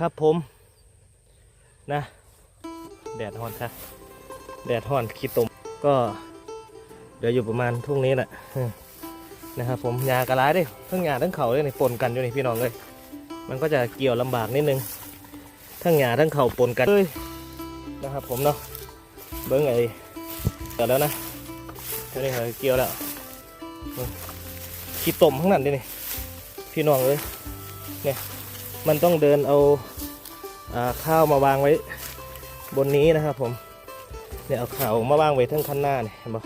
ครับผมนะ แดดฮอนครับ แดดฮอนขี้ตมก็เดี๋ยวอยู่ประมาณทุ่งนี้แหละนะครับผมยากระไรด้ทั้งหญ้าทั้งเขาเลยนี่ปนกันอยู่นี่พี่น้องเลย มันก็จะเกี่ยวลำบากนิดนึง ทั้งหญ้าทั้งเขาปนกันเลยนะครับผมเนาะเบิ้งไอ้เดี๋ยวแล้วนะเดี๋ยวนี้เขาเกี่ยวแล้วขี้ตมข้างนั้นดินี่พี่น้องเลยเนี่ย มันต้องเดินเอาอาข้าวมาวางไว้บนนี้นะครับผมเนี่ยเอาข้าวมาวางไว้ทั้งคันหน้าเนี่ยเห็นปะ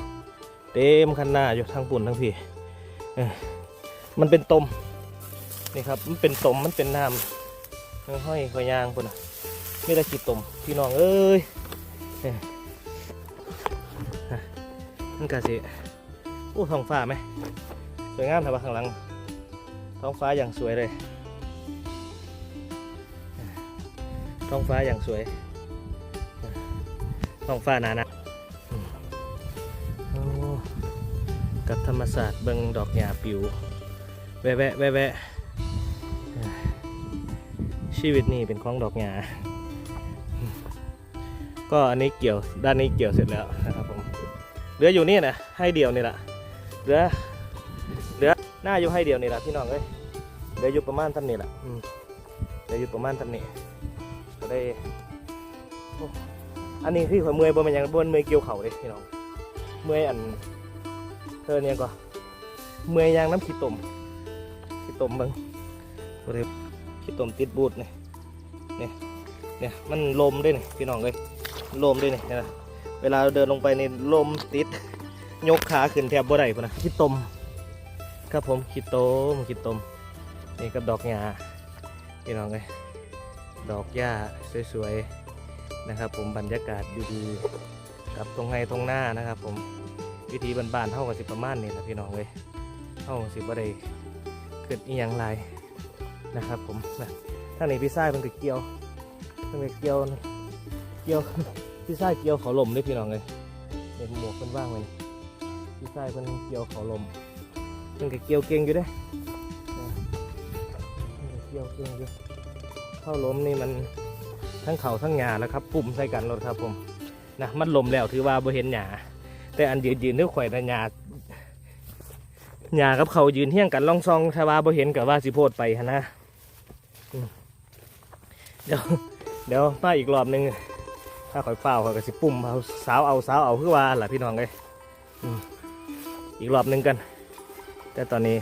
เต็มคันหน้าอยู่ทั้งปุ่นทั้งพี่มันเป็นตมนี่ครับมันเป็นตมมันเป็นน้ำห้อยคอยยางปุ่นอะไม่ได้ขีดตมพี่น้องเอ้ยเออฮะมันกะสิโอ้ท้องฟ้าไหมสวยงามแต่ว่าข้างหลังท้องฟ้าอย่างสวยเลย ท้องฟ้าอย่างสวย ท้องฟ้าหนานะกับธรรมศาสตร์เบิงดอกหญ้าปิว แวะแวะแวะแวะชีวิตนี่เป็นของดอกหญ้าก็อันนี้เกี่ยวด้านนี้เกี่ยวเสร็จแล้วนะครับผมเหลืออยู่นี่นะให้เดียวนี่แหละเหลือเหลือหน้าอยู่ให้เดียวนี่แหละพี่น้องเอ้ยเหลืออยู่ประมาณท่านี้แหละเหลืออยู่ประมาณท่านี้ ก็ได้โอ้อันนี้คือข่อยเมื่อยบ่แมันหยังบ่แม่นเมื่อยเกี่ยวเข่าเลยพี่น้องเมื่อยอันเธอเนี่ยก็เมื่อยยางน้ำขี้ตมขี้ตมเบิ่งบ่ได้ขี้ตมติดบูดนี่เนี่ยเนี่ยมันลมด้วยนี่พี่น้องเลยลมด้วยนี่เห็นไหมเวลาเราเดินลงไปในลมติดยกขาขึ้นแทบบ่ได้พุ่นนะขี้ตมครับผมขี้ตมขี้ตมนี่กับดอกหญ้าพี่น้องเลย ดอกหญ้าสวยๆนะครับ ผมบรรยากาศดีๆกับตรงไห้ตรงหน้านะครับ ผมวิธีบานๆเท่ากับสิประมาณนี้แหละพี่น้องเลยเท่าสิบ่ได้เกิดอีหยังไรนะครับ ผมนะถ้าในพี่ซ่ายมันก็เกี่ยวมันก็เกี่ยวเกี่ยวพี่ซ่ายเกี่ยวเขาลมด้วยพี่น้องเลยเห็นหมวกมันว่างเลยพี่ซ่ายมันเกี่ยวเขาลมมันก็เกี่ยวเก่งอยู่เด้เกี่ยวเกี่ยวเกี่ เข้าล้มนี่มันทั้งเข่าทั้งหยาแล้วครับ ปุ่มใส่กันรถครับผมนะมันลมแล้วถือว่าบ่เห็นหยาแต่อันยืนยืนด้วยข่อยนะหยาหยากับเขายืนเที่ยงกันล่องซองถ้าว่าบ่เห็นกับว่าสิโพดไปนะเดี๋ยวเดี๋ยวมาอีกรอบหนึ่งถ้าข่อยเฝ้าข่อยก็สิปุ่มเอาสาวเอาสาวเอาคือว่าล่ะพี่น้องเลยอีกรอบหนึ่งกัน แต่ตอนนี้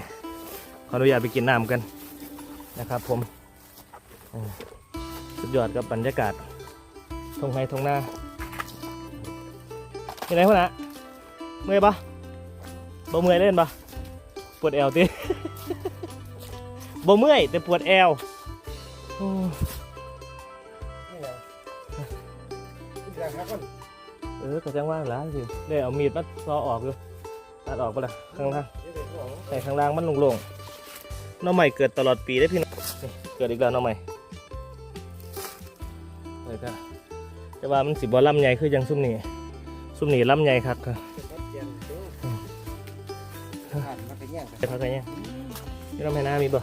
ขออนุญาตไปกินน้ำกันนะครับผม สุดยอดกับบรรยากาศทงไฮทงหน้าที่ไหนพ่อนะเมื่อยปะบ่เมื่อยเล่นปะปวดแอวติบ่เมื่อยแต่ปวดแอวโอ้เออกระจังว่างแล้วสิได้เอามีดมาซอออกอยู่ตัดออกไปละข้างล่างใส่ข้างล่างมันโล่งๆหน้องใหม่เกิดตลอดปีได้อพี่น้องนี่เกิดอีกแล้วน้องใหม่ เลยก็แต่ว่ามันสิบ่ลำใหญ่คือยังซุ่มนี่ซุ่มนี่ลำใหญ่ครับก็ไปพักกันยังนี่เราไม่น่ามีบ่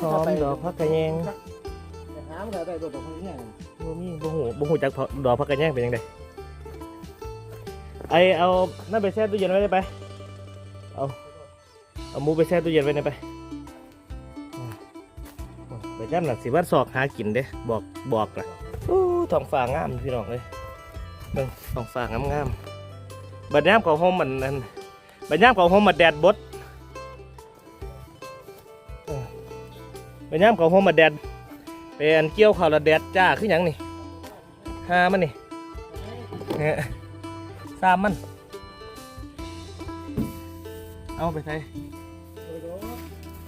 หอมดอกพักกันยังหาไม่ได้ได้ตัวของเนี่ยบ่มีบ่หูบ่หูจักเพาะดอกพักกันยังเป็นยังไงไอเอานั่นไปแช่ตู้เย็นไว้ได้ไปเอาเอาหมูไปแช่ตู้เย็นไว้ได้ไปอืมไปจ้ำหนักสิว่าสอกหากินเด้บอกบอกละ อู้ท้องฟ้างามพี่น้องเลยเบิ่งท้องฟ้างามงามๆบัดยามของห้องมันนั่นบัดยามของห้องมันแดดบดเออบัดยามของห้องมันแดดเป็นเกี่ยวข้าวและแดดจ้าขึ้นอหยังนี่หามันนี่เนี่ยสามมัน เอาไปใส่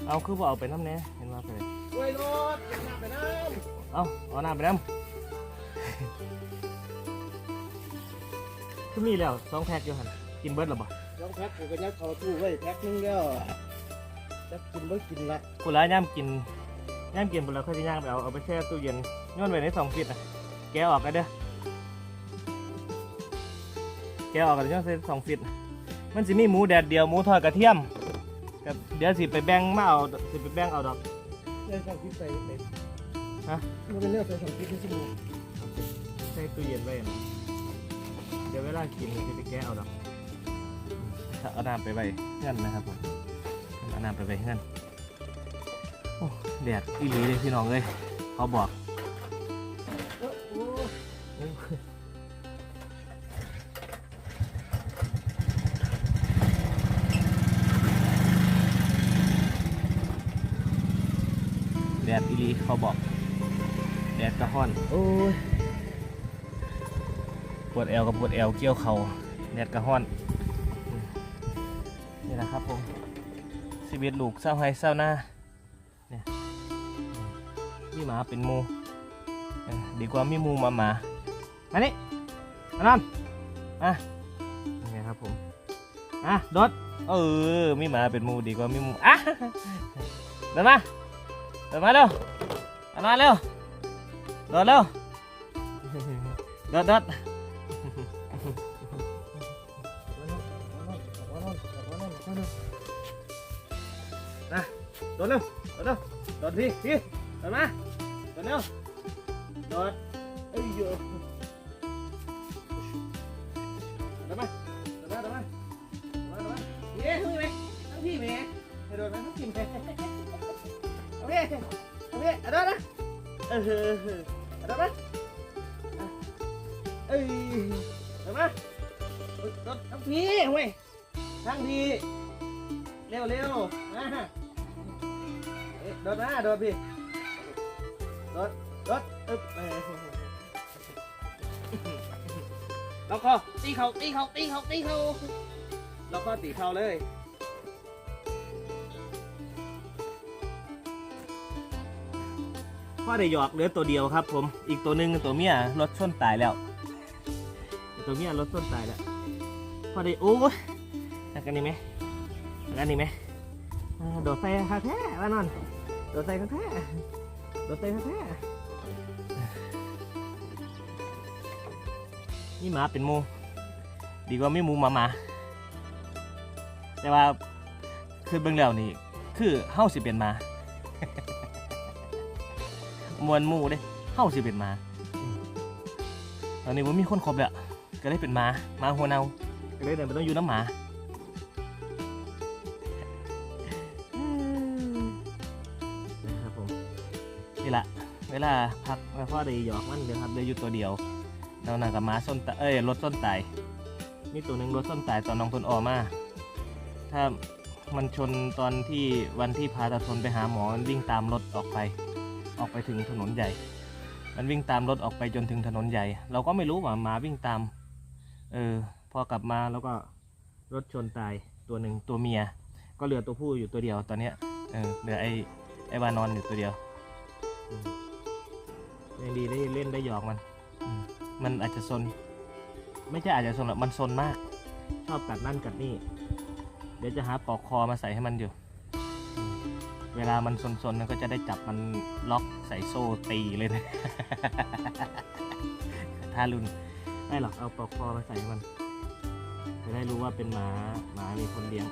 เอาคือว่าเอาไปน้ำแน่เห็นว่าไปเลยโอ้ยรถไปน้ำไปน้เอาเอาน้ำไปน้ำ คือมีแล้วสองแพ็คอยู่หันกินเบิร์ดหรอบ่ำยองแพ็คกูก็ยัดเขาตู้ไว้แพ็คนึงแล้วจะกินไม่กินละกูร้ายย่ามกินย่ามกินไปแล้วค่อยจะย่างไปเอาเอาไปแช่ตู้เย็นย้อนไว้ในสองฟิตนะแกะออกกันเด้อแกะออกกันย้อนใส่สองฟิตน่ะมันสิมีหมูแดดเดียวหมูทอดกระเทียมกับเดี๋ยวสิไปแบ่งมาเอาสิไปแบ่งเอาดอกได้สั่งกินไปไปฮะมันเป็นเรื่องใส่สองกินที่สิบโมงใส่ตู้เย็นไว้นะ เดี๋ยวเวลากินจะไปแก้เอาดอกเอาน้ำไปไว้เงื่อนนะครับผมเอาน้ำไปไว้เงื่อนโอ้แดดอีหลีเลยพี่น้องเลยเขาบอกแดดอีหลีเขาบอกแดดกระห้อน โอ้ย ปวดแอวกับปวดแอวเกี่ยวเขาแดดกระห้อนนี่แหละครับผมชีวิตลูกเศร้าไห้เศร้าหน้าเนี่ยมีหมาเป็นมูดีกว่ามีมูมาหมามานี่มานอนมาไงครับผมอะดดเออมีหมาเป็นมูดีกว่ามีมูอะเดินมาเดินมาเร็วเดินมาเร็วดดเร็วโดดโดดโดดเร็วโดดเร็วโดดพี่พี่โดดมาโดดเร็วโดดเอ้ยเยโดดมาโดดมาโดดมาโดดมาโดดมาเย้ขึ้นไหมทั้งพี่ไหมให้โดดมาทั้งพี่ไหมโอเคโอเคอาโดดนะเออเอาโดดมาเอ้ยโดดมาโดดทั้งพี่เว้ยทั้งพี่เร็วเร็วมาเอ๊ะ โดดมาโดดพี่โดดโดดอึ๊บเอ้ยล็อกคอตีเขาตีเขาตีเขาตีเขาล็อกคอตีเขาเลยพ่อได้หยอกเหลือตัวเดียวครับ ผม อีกตัวหนึ่งตัวเมียรถชนตายแล้ว ตัวเมียรถชนตายแล้วพ่อได้โอ้ยหักกันนี่ไหมหักกันนี่ไหมโดดใส่คาแท้ว่านอน โดดใส่คาแท้โดดใส่คาแท้นี่หมาเป็นหมูดีกว่าไม่หมูหมาหมาแต่ว่าคือเบื้องแล้วนี่คือเฮาสิเป็นหมามวนหมูเด้เฮาสิเป็นหมาอืมตอนนี้ว่ามีคนครบแล้วก็ได้เป็นหมาหมาหัวเนาก็เลยเดินไปต้องอยู่น้ำหมา ละ เวลาพักแล้วพ่อได้หยอกมันเดี๋ยวครับเดี๋ยวอยู่ตัวเดียวเราหนักกับหมาส้นตะเอ้ยรถส้นไตมีตัวหนึ่งรถส้นตายตอนน้องทนออกมา ถ้ามันชนตอนที่วันที่พาตาทนไปหาหมอมันวิ่งตามรถออกไป ออกไปถึงถนนใหญ่ มันวิ่งตามรถออกไปจนถึงถนนใหญ่ เราก็ไม่รู้ว่าหมาวิ่งตาม เออ พอกลับมาแล้วก็รถชนตายตัวหนึ่งตัวเมีย ก็เหลือตัวผู้อยู่ตัวเดียวตอนเนี้ยเออเหลือไอ้ไอ้วานอนอยู่ตัวเดียว ยังดีได้เล่นได้หยอกมันอืมมันอาจจะซน ไม่ใช่อาจจะซนหรอกมันซนมาก ชอบกัดนั่นกัดนี่ เดี๋ยวจะหาปลอกคอมาใส่ให้มันอยู่อืมเวลามันซนๆมันก็จะได้จับมันล็อกใส่โซ่ตีเลยนะถ้ารุนไม่หรอกเอาปลอกคอมาใส่ให้มัน จะได้รู้ว่าเป็นหมาหมามีคนเลี้ยง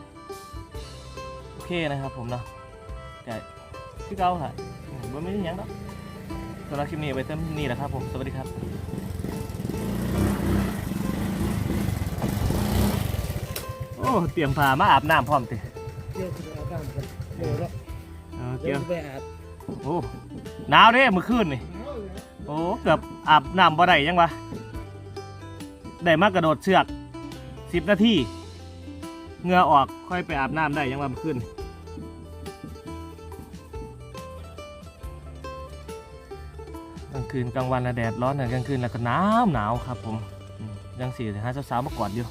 โอเคนะครับผมเนาะแต่พี่เก้าค่ะ ว่าไม่ได้หยังหรอกสำหรับคลิปนี้เอาไปเต็มนี่แหละครับผมสวัสดีครับโอ้เตรียมผ้ามาอาบน้ำพร้อมติเกี่ยวกับอาการกันเดี๋ยวแล้วเออเดี๋เกี่ยยววไปอาบโอ้หนาวเด้เมื่อคืนนี่โอ้เกือบอาบน้ำบ่ได้ยังวะได้มากระโดดเชือกสิบนาทีเหงื่อออกค่อยไปอาบน้ำได้ยังวะเมื่อคืนก คืนกลางวันละแดดร้อนนะกลางคืนแล้วก็หนาวหนาวครับผมอืมยังสี่ถึงห้าสาวๆมากอดอยู่